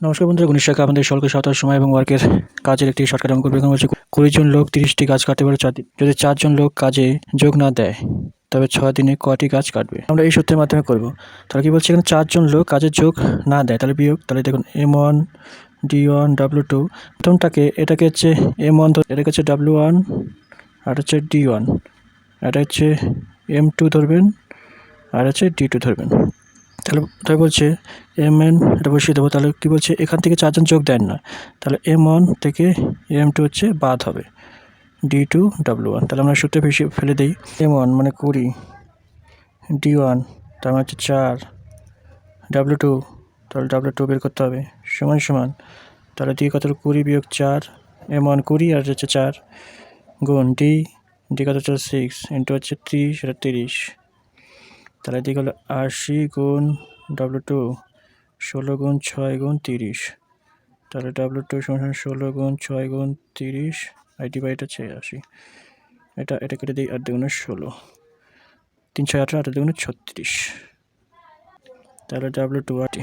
নমস্কার বন্ধুরা, গণেশ শাখা আপনাদের সকলকে সাতার সময় এবং ওয়ার্কের কাজের একটি শর্টকাট অঙ্ক বের হচ্ছে কুড়ি জন লোক তিরিশটি গাছ কাটতে পারে চার যদি চারজন লোক কাজে যোগ না দেয়, তবে ছ দিনে কটি গাছ কাটবে? আমরা এই সূত্রের মাধ্যমে করব। তাহলে কি বলছে এখানে? চারজন লোক কাজে যোগ না দেয়, তাহলে বিয়োগ। তাহলে দেখুন M one D one W two প্রথমটাকে এটাকে হচ্ছে এম ওয়ান এটাকে হচ্ছে ডাব্লু ওয়ান আর হচ্ছে ডি ওয়ান এটা হচ্ছে এম টু ধরবেন, আর হচ্ছে ডি টু ধরবেন। তাহলে তাই বলছে, এম এন এটা বসিয়ে দেবো। তাহলে কী বলছে, এখান থেকে চারজন যোগ দেন না। তাহলে এম ওয়ান থেকে এম টু হচ্ছে বাদ হবে। D two W one. তাহলে আমরা সূত্রে বেশি ফেলে দিই। এম ওয়ান মানে কুড়ি, ডি ওয়ান তার মানে হচ্ছে চার ডাব্লু টু তাহলে ডাব্লু টু বের করতে হবে। সমান সমান, তাহলে দিয়ে কত কুড়ি বিয়োগ চার, এম ওয়ান কুড়ি আর হচ্ছে চার গুণ ডি ডি কত হচ্ছে সিক্স, ইন্টু হচ্ছে ত্রিশ, এটা তিরিশ। তাহলে এটি হলো আশি গুণ ডাব্লু টু ষোলো গুণ ছয় গুণ তিরিশ। তাহলে ডাব্লু টু সমান ষোলো গুণ ছয় গুণ তিরিশ আই ডিভাইড হচ্ছে আশি। এটা এটা কেটে দিই আট দুগুণে ষোলো। তিন ছয় আঠারো, আট দুগুণে ছত্রিশ। তাহলে ডাব্লু টু আটি।